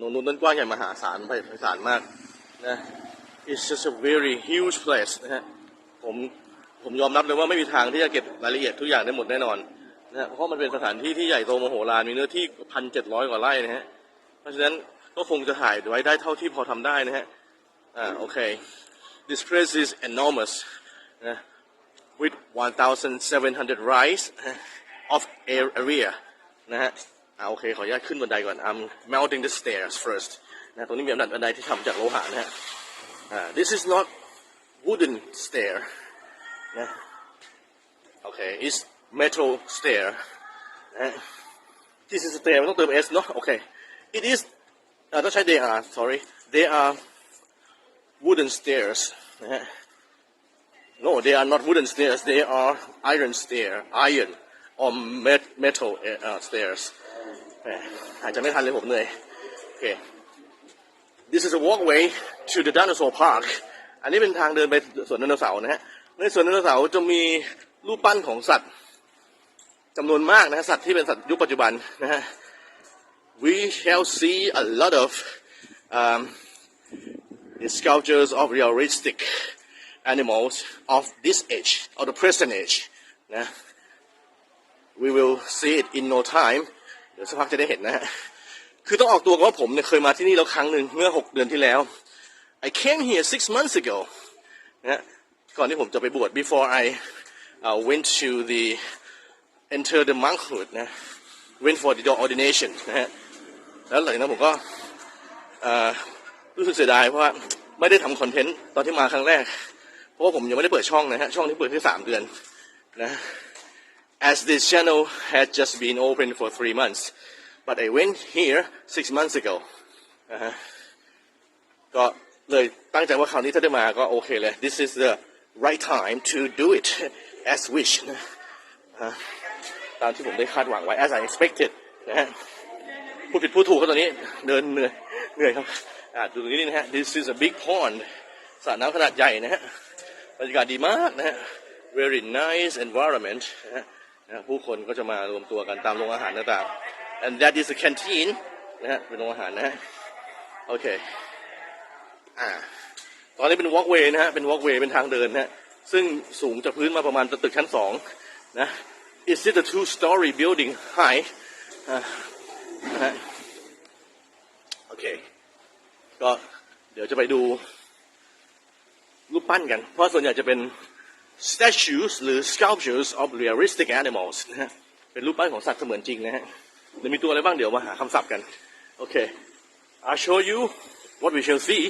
นนนนั้นกว้างใหญ่มหาศาลไพศาลมากนะ it's just a very huge place นะฮะผมผมยอมรับเลยว่าไม่มีทางที่จะเก็บรายละเอียดทุกอย่างได้หมดแน่นอนนะฮะเพราะมันเป็นสถานที่ที่ใหญ่โตมโหฬารมีเนื้อที่พันเจ็ดร้อยกว่าไร่นะฮะเพราะฉะนั้นก็คงจะถ่ายไว้ได้เท่าที่พอทำได้นะฮะอ่าโอเค this place is enormous นะ with 1,700 rise of area นะฮะ อ่าโอเค ขออนุญาตขึ้นบันไดก่อน I'm mounting the stairs first นะตรงนี้มีบันไดที่ทำจากโลหะนะฮะอ่า this is not wooden stair นะโอเค it's metal stair นะ this is stair ไม่ต้องเติม s เนอะโอเค it is อ่าต้องใช้ they are sorry they are wooden stairs นะฮะ No, they are not wooden stairs. They are iron stair, iron or met, metal uh, stairs. แหมหายใจไม่ทันเลยผมเหนื่อยโอเค This is a walkway to the dinosaur park. อันนี้เป็นทางเดินไปสวนไดโนเสาร์นะฮะ ในสวนไดโนเสาร์จะมีรูปปั้นของสัตว์จำนวนมากนะฮะสัตว์ที่เป็นสัตว์ยุคปัจจุบันนะฮะ We shall see a lot of um, the sculptures of realistic animals of this age, of the present age. นะ We will see it in no time. เดี๋ยวสักพักจะได้เห็นนะฮะคือต้องออกตัวก่อนว่าผมเนี่ยเคยมาที่นี่แล้วครั้งหนึ่งเมื่อหกเดือนที่แล้ว I came here six months ago นะฮะก่อนที่ผมจะไปบวช before I uh, went to the enter the monkhood นะ went for the ordination นะฮะแล้วหลังจากนั้นผมก็อ่อรู้สึกเสียดายเพราะว่าไม่ได้ทำคอนเทนต์ตอนที่มาครั้งแรก เพราะว่าผมยังไม่ได้เปิดช่องนะฮะช่องที่เปิดแค่สามเดือนนะ as this channel had just been open for three months but I went here six months ago นะฮะก็เลยตั้งใจว่าคราวนี้ถ้าได้มาก็โอเคเลย this is the right time to do it as wish นะฮะตามที่ผมได้คาดหวังไว้ as I expected นะฮะ พูดผิดพูดถูกครับตอนนี้เดินเหนื่อยเหนื่อยครับอ่าดูตรงนี้นี่นะฮะ this is a big pond สระน้ำขนาดใหญ่นะฮะบรรยากาศดีมากนะฮะ very nice environment นะฮะ นะผู้คนก็จะมารวมตัวกันตามโรงอาหารต่างๆ and that is a canteen นะฮะเป็นโรงอาหารนะฮะโอเคอ่าตอนนี้เป็น walkway นะฮะเป็น walkway เป็นทางเดินนะฮะซึ่งสูงจากพื้นมาประมาณตึกชั้นสองนะ is it a two story building high อ่านะฮะโอเค ก็เดี๋ยวจะไปดูรูปปั้นกัน เพราะส่วนใหญ่จะเป็น statues หรือ sculptures of realistic animals นะฮะเป็นรูปปั้นของสัตว์เสมือนจริงนะฮะเดี๋ยวมีตัวอะไรบ้างเดี๋ยวมาหาคำศัพท์กัน โอเค I'll show you what we shall see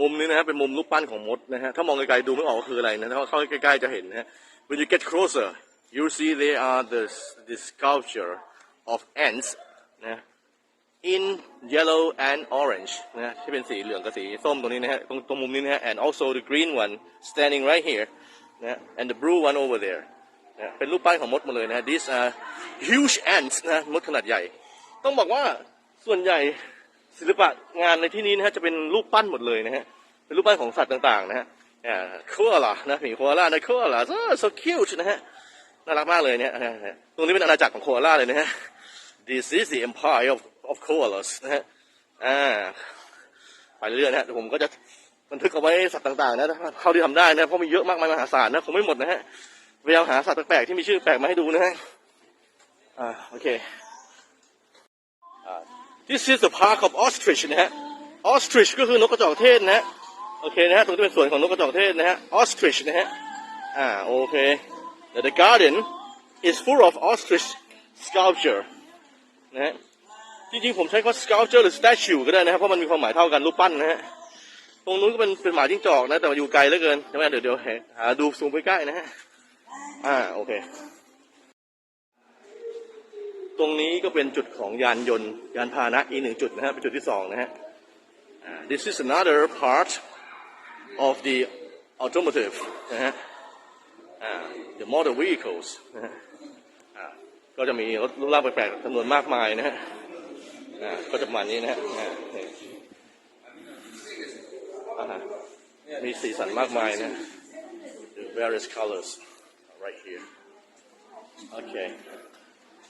มุมนี้นะฮะเป็นมุมรูปปั้นของมดนะฮะถ้ามองไกลๆดูไม่ออกว่าคืออะไรนะถ้าเข้าใกล้ๆจะเห็นนะฮะ when you get closer you see they are the the sculpture of ants นะ in yellow and orange นะฮะที่เป็นสีเหลืองกับสีส้มตรงนี้นะฮะตรงตรงมุมนี้นะฮะ and also the green one standing right here นะฮะ and the blue one over there นะฮะเป็นรูปปั้นของมดหมดเลยนะฮะ these are huge ants นะมดขนาดใหญ่ ต้องบอกว่าส่วนใหญ่ศิลปะงานในที่นี้นะฮะจะเป็นรูปปั้นหมดเลยนะฮะเป็นรูปปั้นของสัตว์ต่างๆนะฮะอ่าคัวล่ะนะหมีคัวล่านะคัวล่ะ so so cute นะฮะน่ารักมากเลยเนี่ยตรงนี้เป็นอาณาจักรของโคอาล่าเลยนะฮะ this is the empire of of koalas นะฮะอ่าไปเรื่อยๆนะฮะผมก็จะบันทึกเอาไว้สัตว์ต่างๆนะเท่าที่ทำได้นะเพราะมีเยอะมากมายมหาศาลนะคงไม่หมดนะฮะพยายามหาสัตว์แปลกๆที่มีชื่อแปลกมาให้ดูนะฮะอ่าโอเคอ่า this is the park of ostrich นะฮะ ostrich ก็คือนกกระจอกเทศนะฮะโอเคนะฮะตรงนี้เป็นส่วนของนกกระจอกเทศนะฮะ ostrich นะฮะอ่าโอเค The garden is full of ostrich sculpture นะฮะ จริงๆ ผมใช้คำว่า sculpture หรือ statue ก็ได้นะครับ เพราะมันมีความหมายเท่ากันรูปปั้นนะฮะ ตรงนู้นก็เป็นเป็นหมาจิ้งจอกนะ แต่ว่าอยู่ไกลเหลือเกินใช่ไหมเดี๋ยวเดี๋ยวหาดูซูมไปใกล้นะฮะ อ่า โอเค ตรงนี้ก็เป็นจุดของยานยนต์ ยานพาหนะอีกหนึ่งจุดนะฮะ เป็นจุดที่สองนะฮะ this is another part of the automotive นะฮะอ่า the motor vehicles นะฮะอ่าก็จะมีรถรูปร่างแปลกๆจำนวนมากมายนะฮะ อ่าก็จะประมาณนี้นะฮะมีสีสันมากมายนะ various colors right here โอเค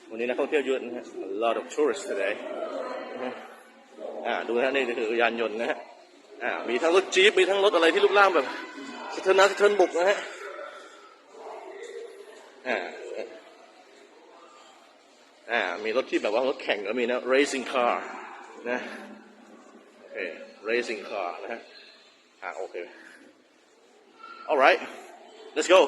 วันนี้นักท่องเที่ยวเยอะนะฮะ a lot of tourists today อ่าดูนะฮะนี่คือยานยนต์นะฮะอ่ามีทั้งรถจี๊ปมีทั้งรถอะไรที่รูปร่างแบบสะเทินน้ำสะเทินบกนะฮะอ่า อ่ามีรถที่แบบว่ารถแข่งก็มีนะ racing car นะโอเค racing car นะฮะอ่าโอเค alright let's go